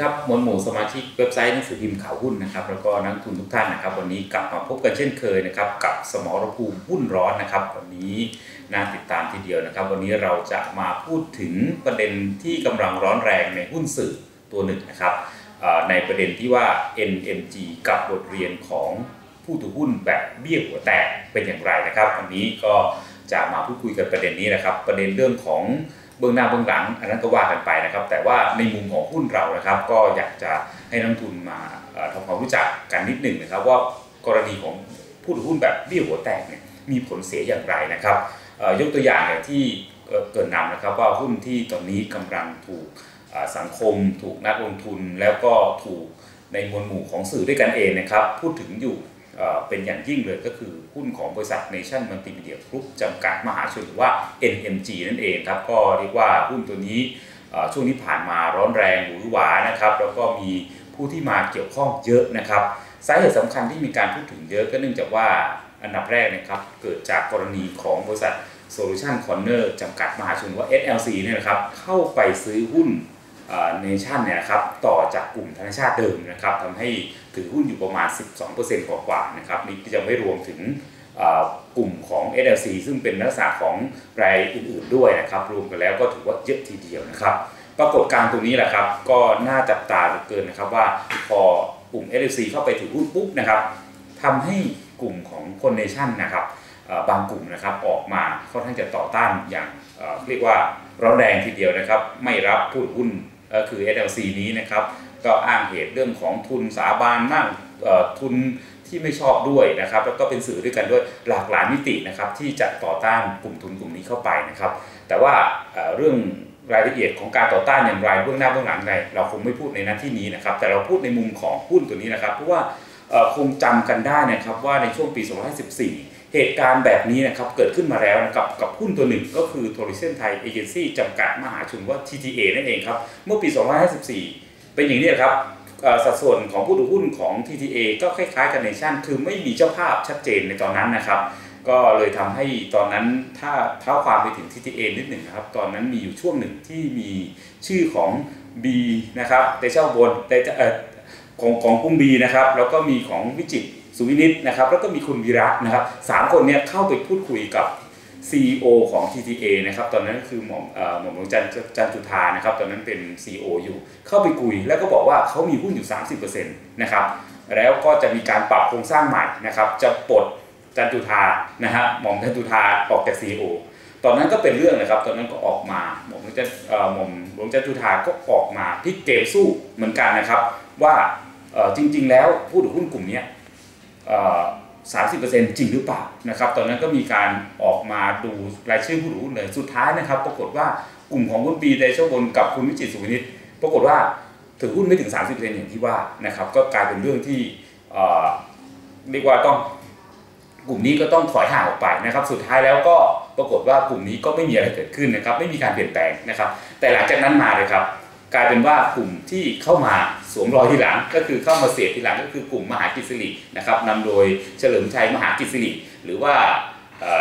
ครับมวลหมู่สมาชิกเว็บไซต์หนังสือพิมพ์ข่าวหุ้นนะครับแล้วก็นักทุนทุกท่านนะครับ วันนี้กลับมาพบกันเช่นเคยนะครับกับสมรภูมิหุ้นร้อนนะครับ วันนี้น่าติดตามทีเดียวนะครับ วันนี้เราจะมาพูดถึงประเด็นที่กำลังร้อนแรงในหุ้นสื่อตัวหนึ่งนะครับในประเด็นที่ว่า NMG กับบทเรียนของผู้ถือหุ้นแบบเบี้ยหัวแตกเป็นอย่างไรนะครับ วันนี้ก็จะมาพูดคุยกันประเด็นนี้นะครับ ประเด็นเรื่องของ เบื้องหน้าเบื้องหลัง อันนั้นก็ว่ากันไปนะครับ แต่ว่าในมุมของหุ้นเรานะครับ ก็อยากจะให้นักทุนมาทำความรู้จักกันนิดหนึ่งนะครับ ว่ากรณีของผู้ถือหุ้นแบบเบี้ยหัวแตกเนี่ยมีผลเสียอย่างไรนะครับยกตัวอย่างเนี่ยที่เกิดนำนะครับว่าหุ้นที่ตอนนี้กำลังถูกสังคม ถูกนักลงทุนแล้วก็ถูกในมวลหมู่ของสื่อด้วยกันเองนะครับ พูดถึงอยู่ เป็นอย่างยิ่งเลยก็คือหุ้นของบริษัท Nation Multimedia Group จำกัดมหาชนหรือว่า NMG นั่นเองครับก็เรียกว่าหุ้นตัวนี้ช่วงที่ผ่านมาร้อนแรงหวือหวานะครับแล้วก็มีผู้ที่มาเกี่ยวข้องเยอะนะครับสาเหตุสำคัญที่มีการพูดถึงเยอะก็เนื่องจากว่าอันดับแรกนะครับเกิดจากกรณีของบริษัท Solution Corner จำกัดมหาชนหรือว่า SLC เนี่ยนะครับเข้าไปซื้อหุ้น เนชั่นเนี่ยครับต่อจากกลุ่มธนชาติเดิมนะครับทำให้ถือหุ้นอยู่ประมาณ 12%กว่าๆนะครับนี่จะไม่รวมถึงกลุ่มของ SLC ซึ่งเป็นลักษณะของรายอื่นๆด้วยนะครับ รวมกันแล้วก็ถือว่าเยอะทีเดียวนะครับ ปรากฏการณ์ตรงนี้แหละครับ ก็น่าจับตาเกินนะครับว่าพอกลุ่ม SLC เข้าไปถือหุ้นปุ๊บนะครับทำให้กลุ่มของคนเนชั่นนะครับบางกลุ่มนะครับออกมาค่อนข้างจะต่อต้านอย่างเรียกว่าร้อนแรงทีเดียวนะครับ ไม่รับผู้หุ้น ก็คือ SLC นี้นะครับก็อ้างเหตุเรื่องของทุนสาบานมั่งทุนที่ไม่ชอบด้วยนะครับ แล้วก็เป็นสื่อด้วยกันด้วยหลากหลายมิตินะครับที่จะต่อต้านกลุ่มทุนกลุ่มนี้เข้าไปนะครับ แต่ว่าเรื่องรายละเอียดของการต่อต้านอย่างไรเบื้องหน้าเบื้องหลังไงเราคงไม่พูดในหน้าที่นี้นะครับ แต่เราพูดในมุมของหุ้นตัวนี้นะครับ เพราะว่าคงจำกันได้นะครับว่าในช่วงปี 2014 เหตุการณ์แบบนี้นะครับเกิดขึ้นมาแล้วนะครับกับหุ้นตัวหนึ่งก็คือ t o r i s i o n Thai Agency จำกัดมหาชนว่า TTA นั่นเองครับ เมื่อปี 2554 เป็นอย่างนี้ครับสัดส่วนของผู้ถือหุ้นของ TTA ก็คล้ายๆกันในชั่น คือไม่มีเจ้าภาพชัดเจนในตอนนั้นนะครับ ก็เลยทำให้ตอนนั้นถ้าเท้าความไปถึง TTA นิดหนึ่งนะครับ ตอนนั้นมีอยู่ช่วงหนึ่งที่มีชื่อของ B นะครับเตเช่าบนเตของของกุ้งบีนะครับ แล้วก็มีของวิจิต สุวินิตนะครับแล้วก็มีคุณวีระนะครับสามคนเนี้เข้าไปพูดคุยกับ CEO ของ TTA นะครับตอนนั้นคือหม่อมหม่อมหลวงจันจันจุธานะครับตอนนั้นเป็น CEO อยู่ เข้าไปคุยแล้วก็บอกว่าเขามีหุ้นอยู่ 30%นะครับแล้วก็จะมีการปรับโครงสร้างใหม่นะครับจะปลดจันจุธานะฮะหม่อมจันจุธาออกจาก CEO ตอนนั้นก็เป็นเรื่องนะครับ ตอนนั้นก็ออกมาหม่อมหลวงจันหม่อมหลวงจันจุธาก็ออกมาพลิกเกมสู้เหมือนกันนะครับ ว่าจริง ๆ แล้วผู้ถือหุ้นกลุ่มนี้ สามสิบเปอร์เซ็นต์จริงหรือเปล่านะครับตอนนั้นก็มีการออกมาดูรายชื่อผู้ถือหุ้เลยสุดท้ายนะครับ ปรากฏว่ากลุ่มของคุณปีเดชบนกับคุณวิจิตสุวินิตปรากฏว่าถือหุ้นไม่ถึง 30%อย่างที่ว่านะครับก็กลายเป็นเรื่องที่เรียกว่าต้องกลุ่มนี้ก็ต้องถอยห่างออกไปนะครับ สุดท้ายแล้วก็ปรากฏว่ากลุ่มนี้ก็ไม่มีอะไรเกิดขึ้นนะครับ ไม่มีการเปลี่ยนแปลงนะครับ แต่หลังจากนั้นมาเลยครับ กลายเป็นว่ากลุ่มที่เข้ามาสวมรอยทีหลัง ก็คือเข้ามาเสียทีหลังก็คือกลุ่มมหากิจสิรินะครับนำโดยเฉลิมชัยมหากิจสิริหรือว่า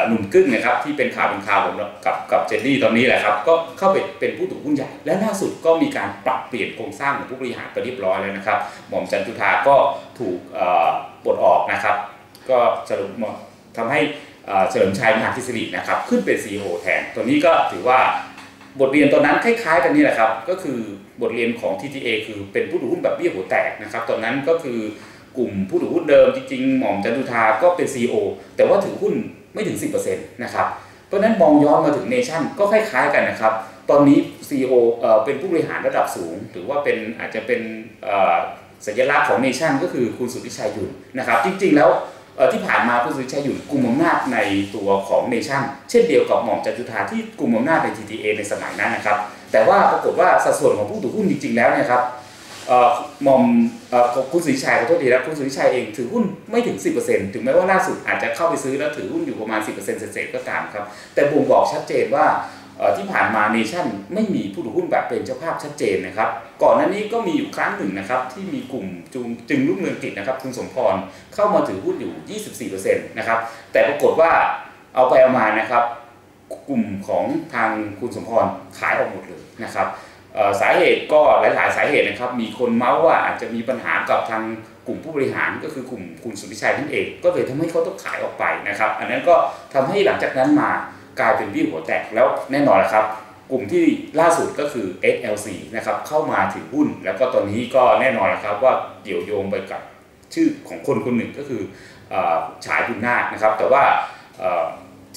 หนุ่มกึ้งนะครับที่เป็นข่าวเป็นข่าวผมกับกับเจนนี่ตอนนี้แหละครับก็เข้าไปเป็นผู้ถือหุ้นใหญ่และล่าสุดก็มีการปรับเปลี่ยนโครงสร้างของผู้บริหารไปเรียบร้อยแล้วนะครับหม่อมจันทุธาก็ถูกปลดออกนะครับ ก็สรุปทำให้เฉลิมชัยมหากิจสิรินะครับขึ้นเป็น CEO แทนตัวนี้ก็ถือว่า บทเรียนตอนนั้นคล้ายๆกันนี่แหละครับ ก็คือบทเรียนของ TTA คือเป็นผู้ถือหุ้นแบบเบี้ยหัวแตกนะครับ ตอนนั้นก็คือกลุ่มผู้ถือหุ้นเดิมจริงๆ หม่อมจันทุธาก็เป็น CEO แต่ว่าถือหุ้นไม่ถึง 10%นะครับ เพราะนั้นมองย้อนมาถึงเนชั่นก็คล้ายๆกันนะครับ ตอนนี้ CEO เป็นผู้บริหารระดับสูงถือว่าเป็นอาจจะเป็นสัญลักษณ์ของเนชั่นก็คือคุณสุทธิชัยยุนนะครับ จริงๆแล้ว ที่ผ่านมาคุณสุริชัยอยู่กลุ่มอำนาจในตัวของเนชั่นเช่นเดียวกับหม่อมจันจุธาที่กลุ่มอำนาจใน TTA ในสมัยนั้นนะครับ แต่ว่าปรากฏว่าสัดส่วนของผู้ถือหุ้นจริง ๆ แล้วเนี่ยครับหม่อมคุณสุริชัยขอโทษทีนะคุณสุริชัยเองถือหุ้นไม่ถึง 10%ถึงแม้ว่าล่าสุดอาจจะเข้าไปซื้อแล้วถือหุ้นอยู่ประมาณ 10%เศษๆก็ตามครับ แต่บ่งบอกชัดเจนว่า ที่ผ่านมาเนชั่นไม่มีผู้ถือหุ้นแบบเป็นเจ้าภาพชัดเจนนะครับ ก่อนหน้านี้ก็มีอยู่ครั้งหนึ่งนะครับที่มีกลุ่มจุงจึงรุ่งเรืองกิจนะครับคุณสมพรเข้ามาถือหุ้นอยู่ 24%นะครับแต่ปรากฏว่าเอาไปเอามานะครับกลุ่มของทางคุณสมพรขายออกหมดเลยนะครับสาเหตุก็หลาย ๆ สาเหตุนะครับ มีคนเมาส์ว่าอาจจะมีปัญหากับทางกลุ่มผู้บริหารก็คือกลุ่มคุณสุทธิชัยนั่นเอง ก็เลยทำให้เขาต้องขายออกไปนะครับ อันนั้นก็ทำให้หลังจากนั้นมา กลายเป็นวิวหัวแตกแล้วแน่นอนครับ กลุ่มที่ล่าสุดก็คือ SLC นะครับเข้ามาถือหุ้น แล้วก็ตอนนี้ก็แน่นอนครับว่าเกี่ยวโยงไปกับชื่อของคนคนหนึ่งก็คือฉายบุญนาคนะครับ แต่ว่า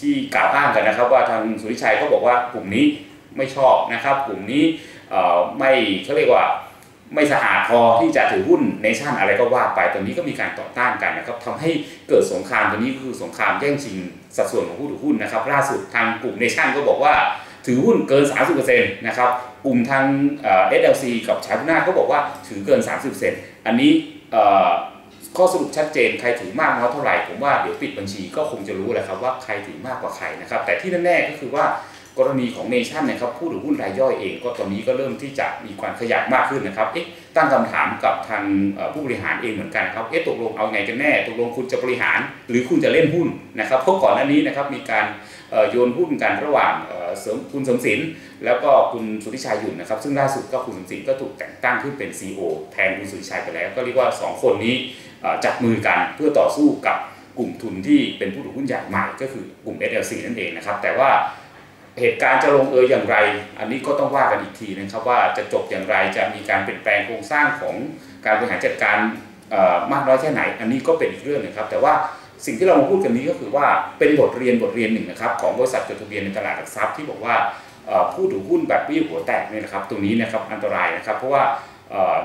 ที่กล่าวอ้างกันนะครับ ว่าทางสุริชัยก็บอกว่ากลุ่มนี้ไม่ชอบนะครับ กลุ่มนี้ไม่เขาเรียกว่า ไม่สะอาดพอที่จะถือหุ้นในชั่นอะไรก็ว่าไปตอนนี้ก็มีการต่อต้านกันนะครับทำให้เกิดสงครามตัวนี้คือสงครามแย่งชิงสัดส่วนของผู้ถือหุ้นนะครับ ล่าสุดทางกลุ่มเนชั่นก็บอกว่าถือหุ้นเกิน 30%นะครับกลุ่มทางเอสเอลซีกับชาตุนาก็บอกว่าถือเกิน 30%อันนี้ข้อสรุปชัดเจนใครถือมากน้อยเท่าไหร่ผมว่าเดี๋ยวปิดบัญชีก็คงจะรู้แหละครับว่าใครถือมากกว่าใครนะครับแต่ที่แน่ๆก็คือว่า กรณีของเนชั่นนะครับผู้ถือหุ้นรายย่อยเองก็ตอนนี้ก็เริ่มที่จะมีความขยับมากขึ้นนะครับเอ๊ะตั้งคำถามกับทางผู้บริหารเองเหมือนกันครับเอ๊ะตกลงเอาไงกันแน่ตกลงคุณจะบริหาร หรือคุณจะเล่นหุ้นนะครับเพราะก่อนหน้านี้นะครับมีการโยนหุ้นกันระหว่างคุณสมศิลป์แล้วก็คุณสุทธิชัยยุ่นนะครับ ซึ่งล่าสุดก็คุณสมศิลป์ก็ถูกแต่งตั้งขึ้นเป็น CEO แทนคุณสุทธิชัยไปแล้ว ก็เรียกว่า 2 คนนี้จับมือกันเพื่อต่อสู้กับกลุ่มทุนที่เป็นผู้ถือหุ้นใหญ่ใหม่ก็คือกลุ่ม SLC นั่นเองนะครับแต่ว่า เหตุการณ์จะลงเอยอย่างไร อันนี้ก็ต้องว่ากันอีกทีนะครับว่าจะจบอย่างไรจะมีการเปลี่ยนแปลงโครงสร้างของการบริหารจัดการมากน้อยแค่ไหน อันนี้ก็เป็นอีกเรื่องนึงครับ แต่ว่าสิ่งที่เรามาพูดกันนี้ก็คือว่าเป็นบทเรียนบทเรียนหนึ่งนะครับของบริษัทจดทะเบียนในตลาดหลักทรัพย์ที่บอกว่าผู้ถือหุ้นแบบวิ่งหัวแตกเนี่ยนะครับตรงนี้นะครับอันตรายนะครับ เพราะว่า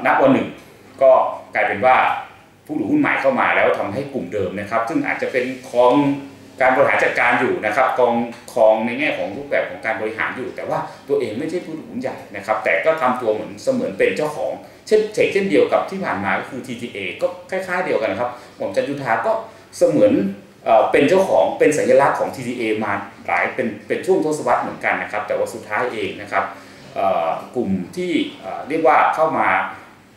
ณวันหนึ่งก็กลายเป็นว่าผู้ถือหุ้นใหม่เข้ามาแล้วทำให้กลุ่มเดิมนะครับ ซึ่งอาจจะเป็นคอง การบริหารจัดการอยู่นะครับกองคองในแง่ของรูปแบบของการบริหารอยู่ แต่ว่าตัวเองไม่ใช่ผู้ถือหุ้นใหญ่นะครับ แต่ก็ทำตัวเหมือนเสมือนเป็นเจ้าของ เช่นเช่นเดียวกับที่ผ่านมาก็คือ TTA ก็คล้ายๆเดียวกันนะครับหม่อมจันยุทธาก็เสมือนเป็นเจ้าของเป็นสัญลักษณ์ของ TTA มาหลายเป็นเป็นช่วงทศวรรษเหมือนกันนะครับ แต่ว่าสุดท้ายเองนะครับกลุ่มที่เรียกว่าเข้ามา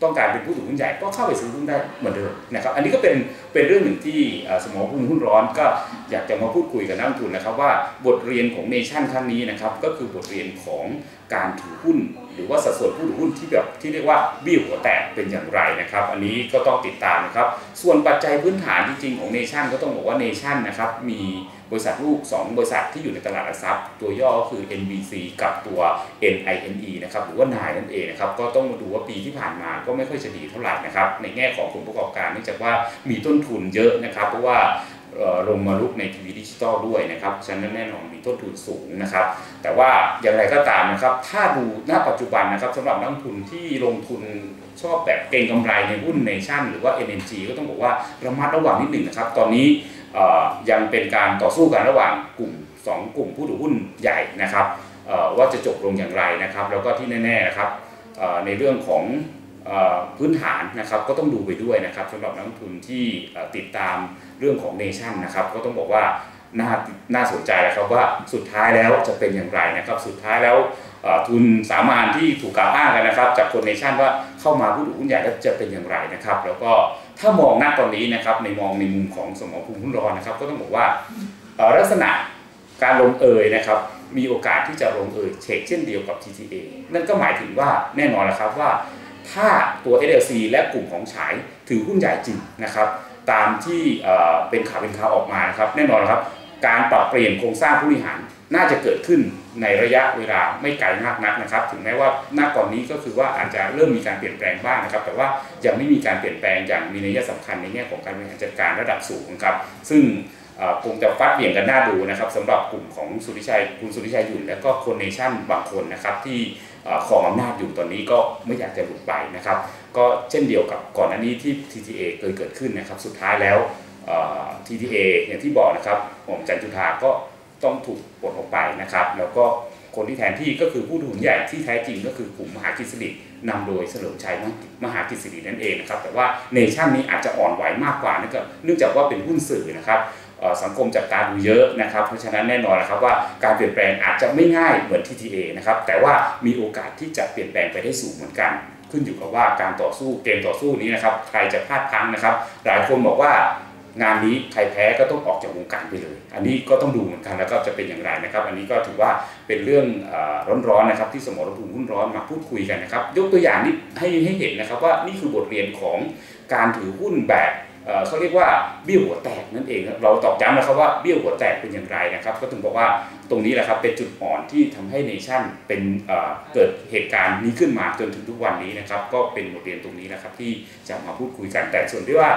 ต้องการเป็นผู้ถือหุ้นใหญ่ก็เข้าไปซื้อหุ้นได้เหมือนเดิมนะครับ อันนี้ก็เป็นเป็นเรื่องหนึ่งที่สมองหุ้นหุ้นร้อนก็ อยากจะมาพูดคุยกับนักลงทุนนะครับว่าบทเรียนของเนชั่นครั้งนี้นะครับก็คือบทเรียนของการถือหุ้น หรือว่าสัดส่วนผู้ถือหุ้นที่แบบที่เรียกว่าบิ้วหัวแตกเป็นอย่างไรนะครับ อันนี้ก็ต้องติดตามนะครับ ส่วนปัจจัยพื้นฐานจริงๆของเนชั่นก็ต้องบอกว่าเนชั่นนะครับมีบริษัทลูก 2 บริษัทที่อยู่ในตลาดหลักทรัพย์ ตัวย่อก็คือ NBC กับตัว NINE นะครับหรือว่านายนั่นเองนะครับก็ต้องมาดูว่าปีที่ผ่านมาก็ไม่ค่อยจะดีเท่าไหร่นะครับในแง่ของผลประกอบการเนื่องจากว่ามีต้นทุนเยอะนะครับ เพราะว่า ลงมาลุกในทีวีดิจิตอลด้วยนะครับฉะนั้นแน่นอนมีต้นทุนสูงนะครับ แต่ว่าอย่างไรก็ตามนะครับ ถ้าดูหน้าปัจจุบันนะครับสำหรับนักทุนที่ลงทุนชอบแบบเก็งกำไรในหุ้นเนชั่นหรือว่า NNG ก็ต้องบอกว่าระมัดระวังนิดหนึ่งนะครับ ตอนนี้ยังเป็นการต่อสู้กันระหว่างกลุ่ม 2 กลุ่มผู้ถือหุ้นใหญ่นะครับว่าจะจบลงอย่างไรนะครับ แล้วก็ที่แน่ๆนะครับในเรื่องของ พื้นฐานนะครับก็ต้องดูไปด้วยนะครับสำหรับนักลงทุนที่ติดตามเรื่องของเนชั่นนะครับก็ต้องบอกว่าน่าน่าสนใจแล้วครับว่าสุดท้ายแล้วจะเป็นอย่างไรนะครับสุดท้ายแล้วทุนสามานที่ถูกกล่าวอ้างกันนะครับ จากคนเนชั่นว่าเข้ามาผู้ถือหุ้นใหญ่แล้วจะเป็นอย่างไรนะครับ แล้วก็ถ้ามองหน้าตอนนี้นะครับในมองในมุมของสมองภูมิหุ้นร้อนนะครับ ก็ต้องบอกว่าลักษณะการลงเอยนะครับมีโอกาสที่จะลงเอยเช็คเช่นเดียวกับ TTA นั่นก็หมายถึงว่าแน่นอนนะครับว่า ถ้าตัว SLC และกลุ่มของฉายถือหุ้นใหญ่จริงนะครับ ตามที่เป็นข่าวเป็นข่าวออกมานะครับแน่นอนครับ การปรับเปลี่ยนโครงสร้างผู้บริหารน่าจะเกิดขึ้นในระยะเวลาไม่ไกลมากนักนะครับ ถึงแม้ว่าหน้าก่อนนี้ก็คือว่าอาจจะเริ่มมีการเปลี่ยนแปลงบ้างนะครับ แต่ว่ายังไม่มีการเปลี่ยนแปลงอย่างมีนัยสำคัญในแง่ของการบริหารจัดการระดับสูงครับ ซึ่งคงจะฟัดเบี่ยงกันหน่าดูนะครับสำหรับกลุ่มของสุริชัยคุณสุริชัยยุ่นและก็คนเนชั่นบางคนนะครับที่ ของอำนาจอยู่ตอนนี้ก็ไม่อยากจะหลุดไปนะครับ ก็เช่นเดียวกับก่อนอันนี้ที่ TTA เคยเกิดขึ้นนะครับ สุดท้ายแล้ว TTA อย่างที่บอกนะครับผมจันจุธาก็ต้องถูกปลดออกไปนะครับ แล้วก็คนที่แทนที่ก็คือผู้ถือหุ้นใหญ่ที่แท้จริงก็คือกลุ่มมหากิจสิรินำโดยเฉลิมชัยมหากิจสิรินั่นเองนะครับ แต่ว่าเนชั่นนี้อาจจะอ่อนไหวมากกว่าเนื่องจากว่าเป็นหุ้นสื่อนะครับ สังคมจับตาดูเยอะนะครับ เพราะฉะนั้นแน่นอนนะครับว่าการเปลี่ยนแปลงอาจจะไม่ง่ายเหมือน TTA นะครับแต่ว่ามีโอกาสที่จะเปลี่ยนแปลงไปได้สูงเหมือนกัน ขึ้นอยู่กับว่าการต่อสู้เกมต่อสู้นี้นะครับใครจะพลาดพังนะครับ หลายคนบอกว่างานนี้ใครแพ้ก็ต้องออกจากวงการไปเลย อันนี้ก็ต้องดูเหมือนกันแล้วก็จะเป็นอย่างไรนะครับ อันนี้ก็ถือว่าเป็นเรื่องร้อนๆนะครับ ที่สมรภูมิหุ้นร้อนมาพูดคุยกันนะครับ ยกตัวอย่างนี้ให้ให้เห็นนะครับว่านี่คือบทเรียนของการถือหุ้นแบบ เขาเรียกว่าเบี้ยวหัวแตกนั่นเอง เราตอกย้ำนะครับว่าเบี้ยวหัวแตกเป็นอย่างไรนะครับ ก็ถึงบอกว่าตรงนี้แหละครับเป็นจุดอ่อนที่ทำให้เนชั่นเป็นเกิดเหตุการณ์นี้ขึ้นมาจนถึงทุกวันนี้นะครับ ก็เป็นบทเรียนตรงนี้นะครับที่จะมาพูดคุยกันแต่ส่วนที่ว่า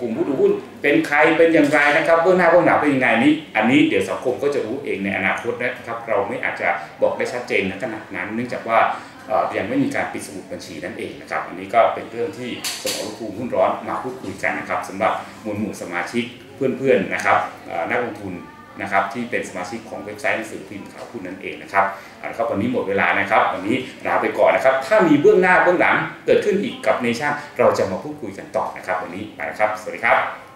กลุ่มผู้ถือหุ้นเป็นใครเป็นอย่างไรนะครับเบื้องหน้าเบื้องหลังเป็นยังไงนี้ อันนี้เดี๋ยวสังคมก็จะรู้เองในอนาคตนะครับ เราไม่อาจจะบอกได้ชัดเจนนะขนาดนั้น เนื่องจากว่า ยังไม่มีการปิดสมุดบัญชีนั่นเองนะครับ อันนี้ก็เป็นเรื่องที่สมรภูมิหุ้นร้อนมาพูดคุยกันนะครับสำหรับมวลหมู่สมาชิกเพื่อนๆนะครับนักลงทุนนะครับที่เป็นสมาชิกของเว็บไซต์หนังสือพิมพ์ข่าวหุ้นนั่นเองนะครับเอาละครับวันนี้หมดเวลานะครับ วันนี้ลาไปก่อนนะครับ ถ้ามีเบื้องหน้าเบื้องหลังเกิดขึ้นอีกกับเนชั่นเราจะมาพูดคุยกันต่อนะครับ วันนี้ไปครับ สวัสดีครับ